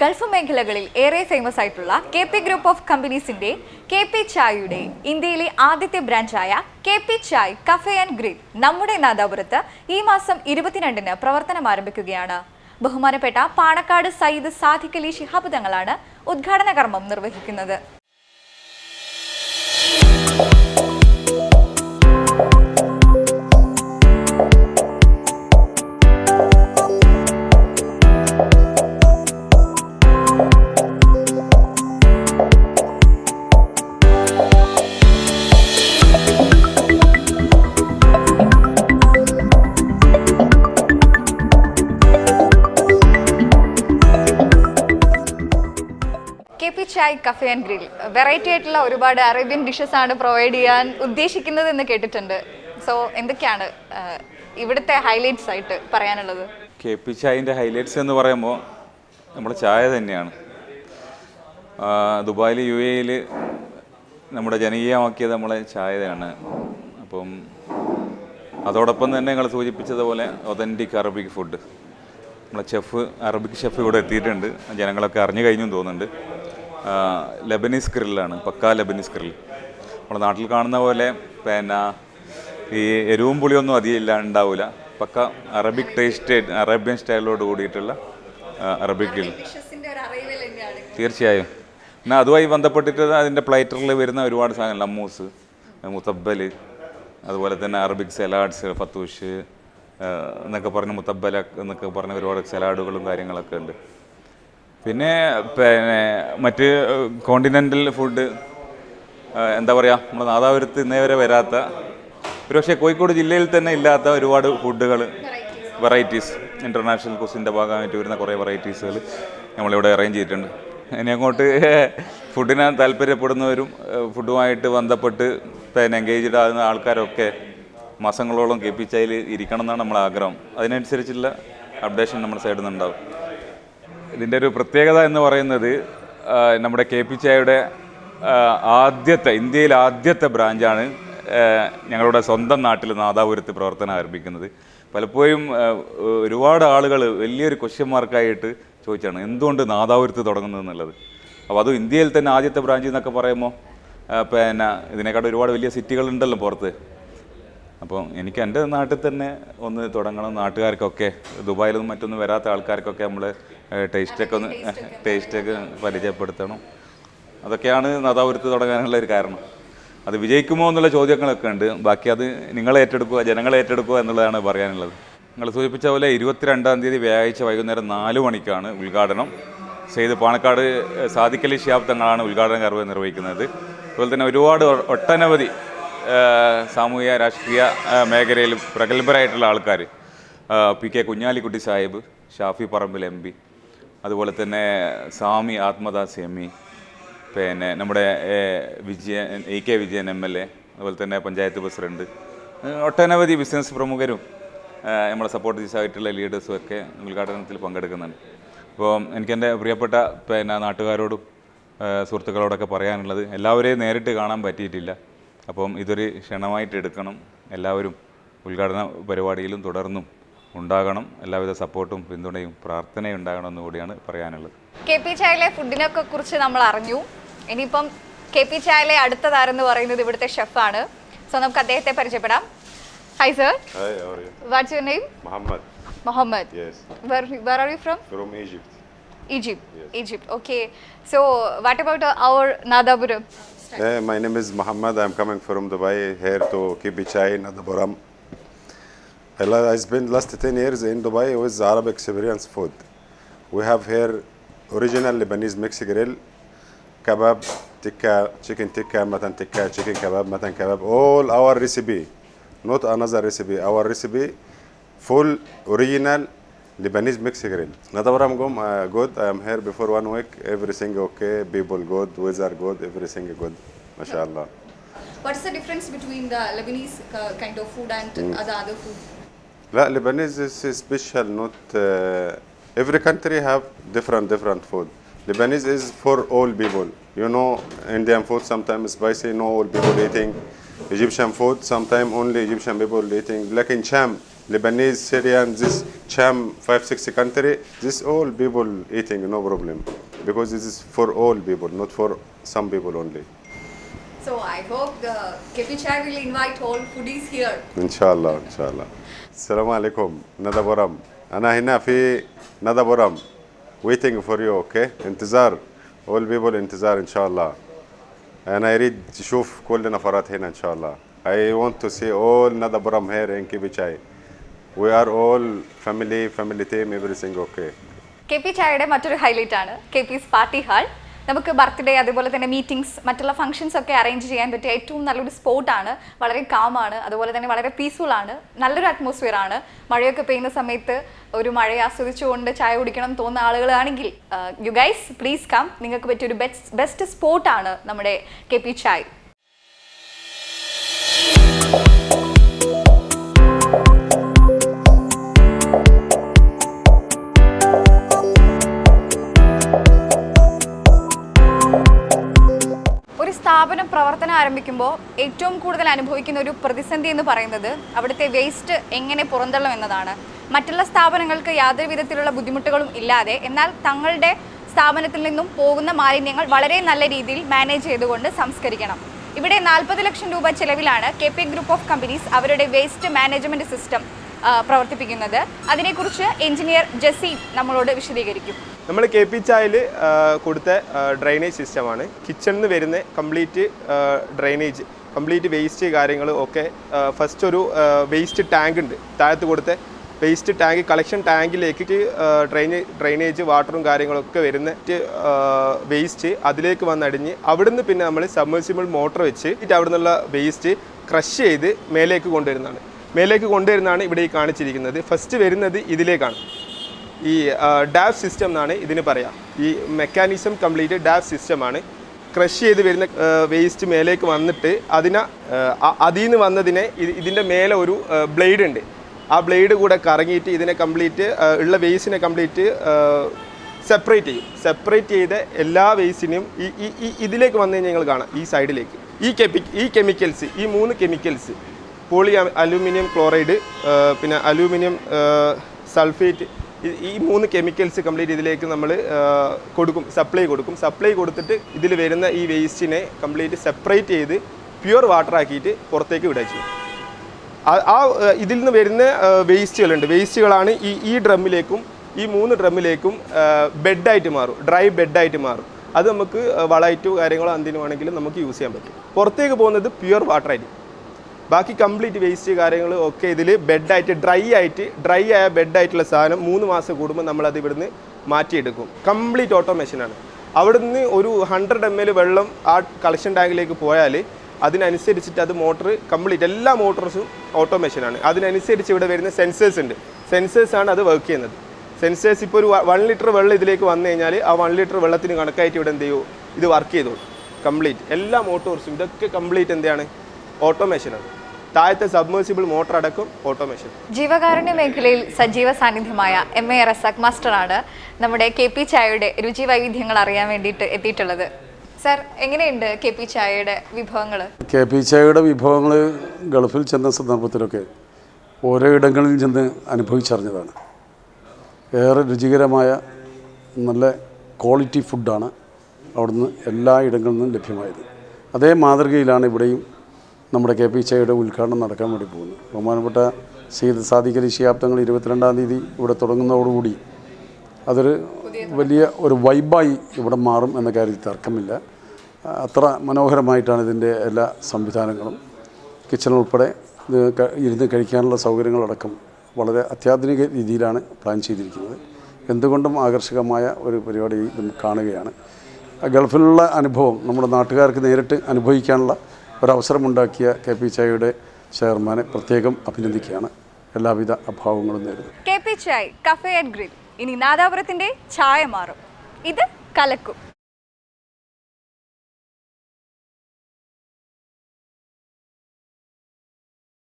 Gulf മേഖലകളിൽ ഏറെ famous ആയിട്ടുള്ള കെ പി ഗ്രൂപ്പ് ഓഫ് കമ്പനീസിന്റെ കെ പി ചായയുടെ ഇന്ത്യയിലെ ആദ്യത്തെ ബ്രാഞ്ചായ K P chai cafe and grill നമ്മുടെ നാദാപുരത്ത് ഈ മാസം ഇരുപത്തിരണ്ടിന് പ്രവർത്തനം ആരംഭിക്കുകയാണ്. ബഹുമാനപ്പെട്ട പാണക്കാട് സയ്യിദ് സാദിഖ് അലി ശിഹാബ് തങ്ങളാണ് ഉദ്ഘാടന കർമ്മം നിർവഹിക്കുന്നത്. Chai cafe and grill. Variety ആയിട്ടുള്ള ഒരുപാട് അറേബ്യൻ ഡിഷസ് ആണ് പ്രൊവൈഡ് ചെയ്യാൻ ഉദ്ദേശിക്കുന്നത് എന്ന് കേട്ടിട്ടുണ്ട്. സോ എന്തൊക്കെയാണ് ഇവിടുത്തെ ഹൈലൈറ്റ്സ് ആയിട്ട് പറയാനുള്ളത്? കെ പി ചായന്റെ ഹൈലൈറ്റ്സ് എന്ന് പറയുമ്പോൾ നമ്മുടെ ചായ തന്നെയാണ്. ദുബായിൽ യു എയിൽ നമ്മുടെ ജനകീയമാക്കിയത് നമ്മളെ ചായയാണ്. അപ്പം അതോടൊപ്പം തന്നെ നിങ്ങൾ സൂചിപ്പിച്ചതുപോലെ ഒതന്റിക് അറബിക് ഫുഡ് നമ്മളെ ഷെഫ് അറബിക് ഷെഫ് ഇവിടെ എത്തിയിട്ടുണ്ട്. ജനങ്ങളൊക്കെ അറിഞ്ഞു കഴിഞ്ഞു തോന്നുന്നുണ്ട്. ലെബനീസ് ഗ്രില്ലാണ് പക്കാ ലബനീസ് ഗ്രിൽ നമ്മുടെ നാട്ടിൽ കാണുന്ന പോലെ പിന്നെ ഈ എരിവും പുളിയൊന്നും അധികം ഇല്ല ഉണ്ടാവില്ല പക്ക അറബിക് ടേസ്റ്റ് അറേബ്യൻ സ്റ്റൈലോട് കൂടിയിട്ടുള്ള അറബിക് ഗ്രിൽ തീർച്ചയായും. എന്നാൽ അതുമായി ബന്ധപ്പെട്ടിട്ട് അതിന്റെ പ്ലേറ്ററിൽ വരുന്ന ഒരുപാട് സാധനങ്ങൾ അമ്മൂസ് മുത്തബ്ബൽ അതുപോലെ തന്നെ അറബിക് സലാഡ്സ് ഫത്തൂഷ് എന്നൊക്കെ പറഞ്ഞ് മുത്തബ്ബല എന്നൊക്കെ പറഞ്ഞ ഒരുപാട് സലാഡുകളും കാര്യങ്ങളൊക്കെ ഉണ്ട്. പിന്നെ പിന്നെ മറ്റ് കോണ്ടിനെന്റൽ ഫുഡ് എന്താ പറയുക നമ്മുടെ നാദാപുരത്ത് ഇന്നേ വരെ വരാത്ത ഒരുപക്ഷെ കോഴിക്കോട് ജില്ലയിൽ തന്നെ ഇല്ലാത്ത ഒരുപാട് ഫുഡുകൾ വെറൈറ്റീസ് ഇന്റർനാഷണൽ കുസിന്റെ ഭാഗമായിട്ട് വരുന്ന കുറേ വെറൈറ്റീസുകൾ നമ്മളിവിടെ അറേഞ്ച് ചെയ്തിട്ടുണ്ട്. ഇനി അങ്ങോട്ട് ഫുഡിനെ താല്പര്യപ്പെടുന്നവരും ഫുഡുമായിട്ട് ബന്ധപ്പെട്ട് പിന്നെ എൻഗേജ്ഡ് ആകുന്ന ആൾക്കാരൊക്കെ മാസങ്ങളോളം കെ പി ചായയിൽ ഇരിക്കണം എന്നാണ് നമ്മളെ ആഗ്രഹം അതിനനുസരിച്ചുള്ള അപ്ഡേഷൻ നമ്മുടെ സൈഡിൽ നിന്നുണ്ടാവും ഇതിന്റെ ഒരു പ്രത്യേകത എന്ന് പറയുന്നത് നമ്മുടെ കെ പി ചായയുടെ ആദ്യത്തെ ഇന്ത്യയിൽ ആദ്യത്തെ ബ്രാഞ്ചാണ് ഞങ്ങളുടെ സ്വന്തം നാട്ടിൽ നാദാപുരത്ത് പ്രവർത്തനം ആരംഭിക്കുന്നത്. പലപ്പോഴും ഒരുപാട് ആളുകൾ വലിയൊരു ക്വസ്റ്റ്യൻ മാർക്കായിട്ട് ചോദിച്ചാണ് എന്തുകൊണ്ട് നാദാപുരത്ത് തുടങ്ങുന്നത് എന്നുള്ളത്? അപ്പോൾ അതും ഇന്ത്യയിൽ തന്നെ ആദ്യത്തെ ബ്രാഞ്ച് എന്നൊക്കെ പറയുമ്പോൾ പിന്നെ ഇതിനെക്കാട്ടും ഒരുപാട് വലിയ സിറ്റികളുണ്ടല്ലോ പുറത്ത്. അപ്പോൾ എനിക്ക് എന്റെ നാട്ടിൽ തന്നെ ഒന്ന് തുടങ്ങണം. നാട്ടുകാർക്കൊക്കെ ദുബായിലൊന്നും മറ്റൊന്നും വരാത്ത ആൾക്കാർക്കൊക്കെ നമ്മൾ ടേസ്റ്റൊക്കെ ഒന്ന് ടേസ്റ്റൊക്കെ പരിചയപ്പെടുത്തണം. അതൊക്കെയാണ് നദാപുരത്ത് തുടങ്ങാനുള്ള ഒരു കാരണം. അത് വിജയിക്കുമോ എന്നുള്ള ചോദ്യങ്ങളൊക്കെ ഉണ്ട്. ബാക്കി അത് നിങ്ങൾ ഏറ്റെടുക്കുക ജനങ്ങൾ ഏറ്റെടുക്കുക എന്നുള്ളതാണ് പറയാനുള്ളത്. നിങ്ങൾ സൂചിപ്പിച്ച പോലെ ഇരുപത്തിരണ്ടാം തീയതി വ്യാഴാഴ്ച വൈകുന്നേരം നാല് മണിക്കാണ് ഉദ്ഘാടനം. സെയ്ത് പാണക്കാട് സാദിക്കലി ഷിയാബ് തങ്ങളാണ് ഉദ്ഘാടന കർവ് നിർവഹിക്കുന്നത്. അതുപോലെ തന്നെ ഒരുപാട് ഒട്ടനവധി സാമൂഹിക രാഷ്ട്രീയ മേഖലയിൽ പ്രഗത്ഭരായിട്ടുള്ള ആൾക്കാർ P K Kunhalikutty Sahib Shafi Parambil M P അതുപോലെ തന്നെ സ്വാമി ആത്മദാസ് എം ഇ പിന്നെ നമ്മുടെ Vijayan A K Vijayan M L A അതുപോലെ തന്നെ പഞ്ചായത്ത് പ്രസിഡന്റ് ഒട്ടനവധി ബിസിനസ് പ്രമുഖരും നമ്മളെ സപ്പോർട്ട് ആയിട്ടുള്ള ലീഡേഴ്സും ഒക്കെ ഉദ്ഘാടനത്തിൽ പങ്കെടുക്കുന്നുണ്ട്. അപ്പോൾ എനിക്ക് എന്റെ പ്രിയപ്പെട്ട പിന്നെ നാട്ടുകാരോടും സുഹൃത്തുക്കളോടൊക്കെ പറയാനുള്ളത് എല്ലാവരെയും നേരിട്ട് കാണാൻ പറ്റിയിട്ടില്ല. അപ്പം ഇതൊരു ക്ഷണമായിട്ട് എടുക്കണം. എല്ലാവരും ഉദ്ഘാടന പരിപാടിയിലും തുടർന്നും ഉണ്ടാകണം. എല്ലാവിധ സപ്പോർട്ടും പിന്തുണയും പ്രാർത്ഥനയും ഉണ്ടാകണം എന്നുകൂടിയാണ് പറയാനുള്ളത്. കെ പി ചായയിലെ ഫുഡിനൊക്കെ കുറിച്ച് നമ്മൾ അറിഞ്ഞു. ഇനിയിപ്പം കെ പി ചായയിലെ അടുത്ത താരം എന്ന് പറയുന്നത് ഇവിടുത്തെ ഷെഫാണ് സോ നമുക്ക് അദ്ദേഹത്തെ പരിചയപ്പെടാം. Hi sir what's your name Muhammad Muhammad Yes, where are you from from? Egypt. Egypt. Egypt. Okay. So, what about our Nadapuram? Uh, my name is Muhammad. I'm coming from Dubai here to Kibichai, Nadaburam. I la- I spent last 10 years in Dubai with Arab experience food. We have here original Lebanese mixed grill, kebab, tikka, chicken tikka, mutton tikka, chicken kebab, mutton kebab, all our recipe, not another recipe. Our recipe, full original Lebanese mixed grill. Nadabaram Gom, uh, good. I am here before one week. Everything okay. People good. Weather good. Everything good. MashaAllah. What's the difference between the Lebanese uh, kind of food and other other food? لا Lebanese is special. Not uh, every country have different different food. Lebanese is for all people. You know, Indian food sometimes spicy. No all people eating. Egyptian food sometimes only Egyptian people eating. Like in Sham, Lebanese, Syrian, this Cham 560 country, this all people eating, no problem. Because this is for all people, not for some people only. So I hope the KP Chai will invite all foodies here. ان شاء الله ان شاء الله السلام عليكم ندى برم انا هنا في ندى برم waiting for you okay انتظار all people انتظار ان شاء الله انا اريد اشوف كل نفرات هنا ان شاء الله I want to see all ندى برم here in Kibichai We are all family family team everything okay K P ചായയുടെ മറ്റൊരു highlight ആണ് K P party hall നമുക്ക് birthday അതുപോലെ തന്നെ meetings മറ്റുള്ള functions ഒക്കെ arrange ചെയ്യാൻ പറ്റിയ ഏറ്റവും നല്ലൊരു സ്പോട്ടാണ് വളരെ കാമാണ് അതുപോലെ തന്നെ വളരെ പീസ്ഫുൾ ആണ്. നല്ലൊരു അറ്റ്മോസ്ഫിയർ ആണ്. മഴയൊക്കെ പെയ്യുന്ന സമയത്ത് ഒരു മഴയെ ആസ്വദിച്ചുകൊണ്ട് ചായ കുടിക്കണം തോന്നുന്ന ആളുകളാണെങ്കിൽ യു ഗൈസ് പ്ലീസ് കം നിങ്ങൾക്ക് പറ്റിയ ഒരു ബെസ്റ്റ് ബെസ്റ്റ് സ്പോട്ടാണ് നമ്മുടെ കെ പി ചായ് സ്ഥാപനം പ്രവർത്തനം ആരംഭിക്കുമ്പോൾ ഏറ്റവും കൂടുതൽ അനുഭവിക്കുന്ന ഒരു പ്രതിസന്ധി എന്ന് പറയുന്നത് അവിടുത്തെ വേസ്റ്റ് എങ്ങനെ പുറന്തള്ളും എന്നതാണ്. മറ്റുള്ള സ്ഥാപനങ്ങൾക്ക് യാതൊരു വിധത്തിലുള്ള ബുദ്ധിമുട്ടുകളും ഇല്ലാതെ എന്നാൽ തങ്ങളുടെ സ്ഥാപനത്തിൽ നിന്നും പോകുന്ന മാലിന്യങ്ങൾ വളരെ നല്ല രീതിയിൽ മാനേജ് ചെയ്തുകൊണ്ട് സംസ്കരിക്കണം. ഇവിടെ നാൽപ്പത് ലക്ഷം രൂപ ചെലവിലാണ് K P group of companies അവരുടെ വേസ്റ്റ് മാനേജ്മെന്റ് സിസ്റ്റം പ്രവർത്തിപ്പിക്കുന്നത്. അതിനെക്കുറിച്ച് എഞ്ചിനീയർ ജസീം നമ്മളോട് വിശദീകരിക്കും. നമ്മൾ കെ പി ചായയിൽ കൊടുത്ത ഡ്രൈനേജ് സിസ്റ്റമാണ് കിച്ചണിൽ നിന്ന് വരുന്ന കംപ്ലീറ്റ് ഡ്രൈനേജ് കംപ്ലീറ്റ് വേസ്റ്റ് കാര്യങ്ങൾ ഒക്കെ ഫസ്റ്റ് ഒരു വേസ്റ്റ് ടാങ്ക് ഉണ്ട്. താഴത്ത് കൊടുത്ത വേസ്റ്റ് ടാങ്ക് കളക്ഷൻ ടാങ്കിലേക്ക് ഡ്രൈനേജ് ഡ്രൈനേജ് വാട്ടറും കാര്യങ്ങളൊക്കെ വരുന്ന വേസ്റ്റ് അതിലേക്ക് വന്നടിഞ്ഞ് അവിടുന്ന് പിന്നെ നമ്മൾ സബ്മേഴ്സിബിൾ മോട്ടർ വെച്ച് അവിടെ നിന്നുള്ള വേസ്റ്റ് ക്രഷ് ചെയ്ത് മേലേക്ക് കൊണ്ടുവരുന്നതാണ്. മേലേക്ക് കൊണ്ടുവരുന്നതാണ് ഇവിടെ ഈ കാണിച്ചിരിക്കുന്നത്. ഫസ്റ്റ് വരുന്നത് ഇതിലേക്കാണ്. ഈ ഡാബ് സിസ്റ്റം എന്നാണ് ഇതിന് പറയാം. ഈ മെക്കാനിസം കംപ്ലീറ്റ് ഡാബ് സിസ്റ്റമാണ് ക്രഷ് ചെയ്ത് വരുന്ന വേസ്റ്റ് മേലേക്ക് വന്നിട്ട് അതിനെ അതിൽ നിന്ന് വന്നതിനെ ഇത് ഇതിന്റെ മേലെ ഒരു ബ്ലേഡ് ഉണ്ട്. ആ ബ്ലേഡ് കൂടെ കറങ്ങിയിട്ട് ഇതിനെ കംപ്ലീറ്റ് ഉള്ള വേസ്റ്റിനെ കംപ്ലീറ്റ് സെപ്പറേറ്റ് ചെയ്യും. സെപ്പറേറ്റ് ചെയ്ത എല്ലാ വേസ്റ്റിനെയും ഈ ഈ ഇതിലേക്ക് വന്നു കഴിഞ്ഞാൽ ഞങ്ങൾ കാണാം ഈ സൈഡിലേക്ക്. ഈ കെമി ഈ കെമിക്കൽസ് ഈ മൂന്ന് കെമിക്കൽസ് പോളി അലൂമിനിയം ക്ലോറൈഡ് പിന്നെ അലൂമിനിയം സൾഫേറ്റ് ഈ- മൂന്ന് കെമിക്കൽസ് കംപ്ലീറ്റ് ഇതിലേക്ക് നമ്മൾ കൊടുക്കും സപ്ലൈ കൊടുക്കും. സപ്ലൈ കൊടുത്തിട്ട് ഇതിൽ വരുന്ന ഈ വേസ്റ്റിനെ കംപ്ലീറ്റ് സെപ്പറേറ്റ് ചെയ്ത് പ്യുവർ വാട്ടർ ആക്കിയിട്ട് പുറത്തേക്ക് വിടുക ചെയ്യും. ആ- ഇതിൽ നിന്ന് വരുന്ന വേസ്റ്റുകളുണ്ട്. വേസ്റ്റുകളാണ് ഈ ഈ ഡ്രമ്മിലേക്കും ഈ മൂന്ന് ഡ്രമ്മിലേക്കും ബെഡായിട്ട് മാറും. ഡ്രൈ ബെഡായിട്ട് മാറും. അത് നമുക്ക് വളമായിട്ടോ കാര്യങ്ങളോ എന്തിനു വേണമെങ്കിലും നമുക്ക് യൂസ് ചെയ്യാൻ പറ്റും. പുറത്തേക്ക് പോകുന്നത് പ്യുവർ വാട്ടർ ആയിരിക്കും ബാക്കി കംപ്ലീറ്റ് വേസ്റ്റ് കാര്യങ്ങൾ ഒക്കെ ഇതിൽ ബെഡായിട്ട് ഡ്രൈ ആയിട്ട് ഡ്രൈ ആയ ബെഡായിട്ടുള്ള സാധനം മൂന്ന് മാസം കൂടുമ്പോൾ നമ്മളത് ഇവിടുന്ന് മാറ്റിയെടുക്കും. കംപ്ലീറ്റ് ഓട്ടോമേഷനാണ് അവിടുന്ന് ഒരു ഹൺഡ്രഡ് എം എൽ വെള്ളം ആ കളക്ഷൻ ടാങ്കിലേക്ക് പോയാൽ അതിനനുസരിച്ചിട്ട് അത് മോട്ടർ കംപ്ലീറ്റ് എല്ലാ മോട്ടോർസും ഓട്ടോമേഷനാണ് അതിനനുസരിച്ച് ഇവിടെ വരുന്ന സെൻസേഴ്സ് ഉണ്ട്. സെൻസേഴ്സാണ് അത് വർക്ക് ചെയ്യുന്നത്. സെൻസേഴ്സ് ഇപ്പോൾ ഒരു വൺ ലിറ്റർ വെള്ളം ഇതിലേക്ക് വന്നു കഴിഞ്ഞാൽ ആ വൺ ലിറ്റർ വെള്ളത്തിന് കണക്കായിട്ട് ഇവിടെ എന്ത് ചെയ്യൂ? ഇത് വർക്ക് ചെയ്തോളൂ. കംപ്ലീറ്റ് എല്ലാ മോട്ടോർസും ഇതൊക്കെ കംപ്ലീറ്റ് എന്താണ്? ഓട്ടോമേഷനാണ് താഴത്തെ സബ്മേഴ്സിബിൾ മോട്ടർ അടക്കം ഓട്ടോമേഷൻ. ജീവകാരുണ്യ മേഖലയിൽ സജീവ സാന്നിധ്യമായ എം എ റസാഖ് മാസ്റ്ററാണ് നമ്മുടെ കെ പി ചായയുടെ രുചി വൈവിധ്യങ്ങൾ അറിയാൻ വേണ്ടിയിട്ട് എത്തിയിട്ടുള്ളത്. സർ എങ്ങനെയുണ്ട് കെ പി ചായയുടെ വിഭവങ്ങൾ കെ പി ചായയുടെ വിഭവങ്ങൾ ഗൾഫിൽ ചെന്ന സന്ദർഭത്തിലൊക്കെ ഓരോ ഇടങ്ങളിൽ ചെന്ന് അനുഭവിച്ചറിഞ്ഞതാണ്. ഏറെ രുചികരമായ നല്ല ക്വാളിറ്റി ഫുഡാണ് അവിടുന്ന് എല്ലാ ഇടങ്ങളിൽ നിന്നും ലഭ്യമായത്. അതേ മാതൃകയിലാണ് ഇവിടെയും നമ്മുടെ കെ പി ചായയുടെ ഉദ്ഘാടനം നടക്കാൻ വേണ്ടി പോകുന്നു. ബഹുമാനപ്പെട്ട സീദ് സാദിഖ് അലി ശിയാബ്ദങ്ങൾ ഇരുപത്തിരണ്ടാം തീയതി ഇവിടെ തുടങ്ങുന്നതോടുകൂടി അതൊരു വലിയ ഒരു വൈബായി ഇവിടെ മാറും എന്ന കാര്യത്തിൽ തർക്കമില്ല. അത്ര മനോഹരമായിട്ടാണ് ഇതിന്റെ എല്ലാ സംവിധാനങ്ങളും. കിച്ചൺ ഉൾപ്പെടെ ഇത് ഇരുന്ന് കഴിക്കാനുള്ള സൗകര്യങ്ങളടക്കം വളരെ അത്യാധുനിക രീതിയിലാണ് പ്ലാൻ ചെയ്തിരിക്കുന്നത്. എന്തുകൊണ്ടും ആകർഷകമായ ഒരു പരിപാടി കാണുകയാണ്. ഗൾഫിലുള്ള അനുഭവം നമ്മുടെ നാട്ടുകാർക്ക് നേരിട്ട് അനുഭവിക്കാനുള്ള ഒരവസരമുണ്ടാക്കിയ കെ പി ചായയുടെ ചെയർമാനെ പ്രത്യേകം അഭിനന്ദിക്കുകയാണ്. എല്ലാവിധ അഭാവങ്ങളും നേരിടും K P Chai cafe and grill. ഇനി നാദാപുരത്തിന്റെ ചായ മാറും. ഇത് കലക്കും.